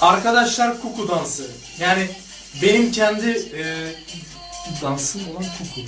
Arkadaşlar kuku dansı. Yani benim kendi e, dansım olan kuku.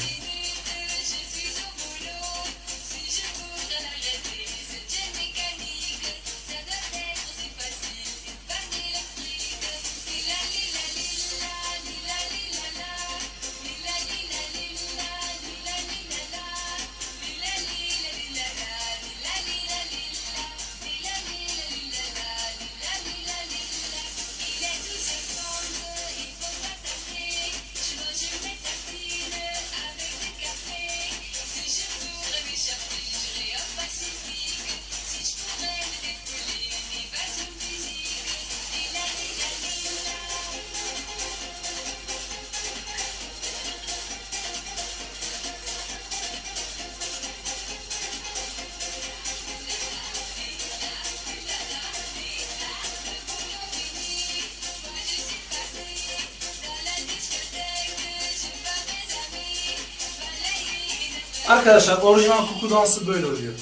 Arkadaşlar orijinal kuku dansı böyle oluyor.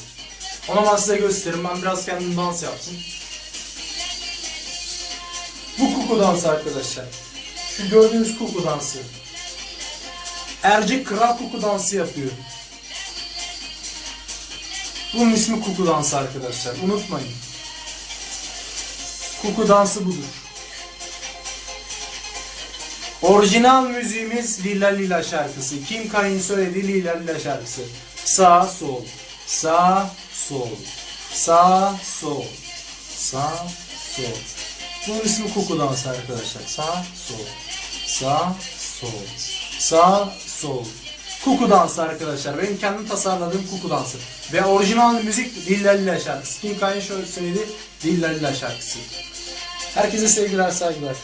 Onu ben size göstereyim. Ben biraz kendim dans yaptım. Bu kuku dansı arkadaşlar. Şu gördüğünüz kuku dansı. Ercik kral kuku dansı yapıyor. Bunun ismi kuku dansı arkadaşlar. Unutmayın. Kuku dansı budur. Orijinal müziğimiz Lila Lila şarkısı. Kim Kayın söyledi Lila Lila şarkısı. Sağ sol. Sağ sol. Sağ sol. Sağ sol. Bunun ismi kuku dansı arkadaşlar. Sağ sol. Sağ sol. Sağ sol. Kuku dansı arkadaşlar. Benim kendim tasarladığım kuku dansı. Ve orijinal müzik Lilla Lilla şarkısı. Kim Kayın söyledi Lilla Lilla şarkısı. Herkese sevgiler saygılar.